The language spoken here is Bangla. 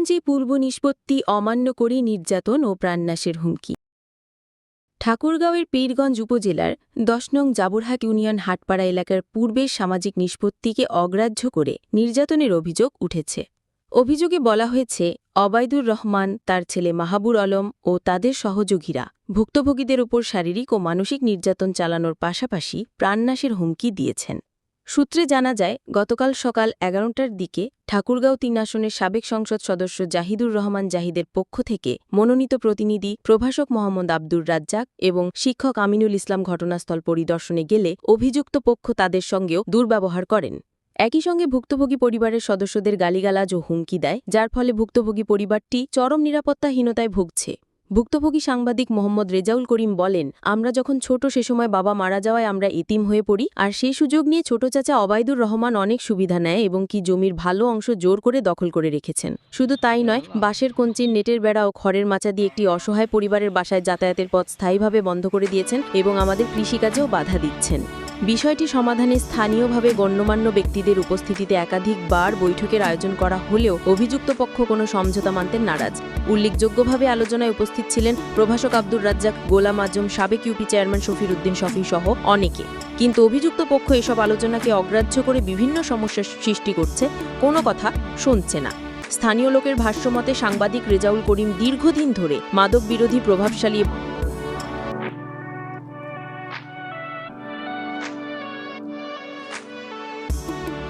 পীরগঞ্জে পূর্ব নিষ্পত্তি অমান্য করে নির্যাতন ও প্রাণনাশের হুমকি। ঠাকুরগাঁওয়ের পীরগঞ্জ উপজেলার দশ নং জাবুরহাট ইউনিয়ন হাটপাড়া এলাকার পূর্বের সামাজিক নিষ্পত্তিকে অগ্রাহ্য করে নির্যাতনের অভিযোগ উঠেছে। অভিযোগে বলা হয়েছে, অবায়দুর রহমান, তার ছেলে মাহাবুর আলম ও তাদের সহযোগীরা ভুক্তভোগীদের উপর শারীরিক ও মানসিক নির্যাতন চালানোর পাশাপাশি প্রাণনাশের হুমকি দিয়েছেন। সূত্রে জানা যায়, গতকাল সকাল এগারোটার দিকে ঠাকুরগাঁও তিন আসনের সাবেক সংসদ সদস্য জাহিদুর রহমান জাহিদের পক্ষ থেকে মনোনীত প্রতিনিধি প্রভাষক মোহাম্মদ আব্দুর রাজ্জাক এবং শিক্ষক আমিনুল ইসলাম ঘটনাস্থল পরিদর্শনে গেলে অভিযুক্ত পক্ষ তাদের সঙ্গেও দুর্ব্যবহার করেন। একই সঙ্গে ভুক্তভোগী পরিবারের সদস্যদের গালিগালাজ ও হুমকি দেয়, যার ফলে ভুক্তভোগী পরিবারটি চরম নিরাপত্তাহীনতায় ভুগছে। ভুক্তভোগী সাংবাদিক মোহাম্মদ রেজাউল করিম বলেন, আমরা যখন ছোট সে সময় বাবা মারা যাওয়ায় আমরা ইতিম হয়ে পড়ি, আর সেই সুযোগ নিয়ে ছোট চাচা অবায়দুর রহমান অনেক সুবিধা নেয় এবং কি জমির ভালো অংশ জোর করে দখল করে রেখেছেন। শুধু তাই নয়, বাঁশের কঞ্চির নেটের বেড়া ও খড়ের মাচা দিয়ে একটি অসহায় পরিবারের বাসায় যাতায়াতের পথ স্থায়ীভাবে বন্ধ করে দিয়েছেন এবং আমাদের কৃষিকাজেও বাধা দিচ্ছেন। বিষয়টি সমাধানে স্থানীয়ভাবে গণ্যমান্য ব্যক্তিদের উপস্থিতিতে একাধিকবার বৈঠকের আয়োজন করা হলেও অভিযুক্ত পক্ষ কোনো সমঝোতা মানতে নারাজ। উল্লেখযোগ্যভাবে আলোচনায় উপস্থিত ছিলেন প্রভাষক আব্দুর রাজ্জাক, গোলাম আজম, সাবেক ইউপি চেয়ারম্যান শফির উদ্দিন শফি সহ অনেকে। কিন্তু অভিযুক্ত পক্ষ এসব আলোচনাকে অগ্রাহ্য করে বিভিন্ন সমস্যার সৃষ্টি করছে, কোনো কথা শুনছে না। স্থানীয় লোকের ভাষ্যমতে সাংবাদিক রেজাউল করিম দীর্ঘদিন ধরে মাদক বিরোধী প্রভাবশালী you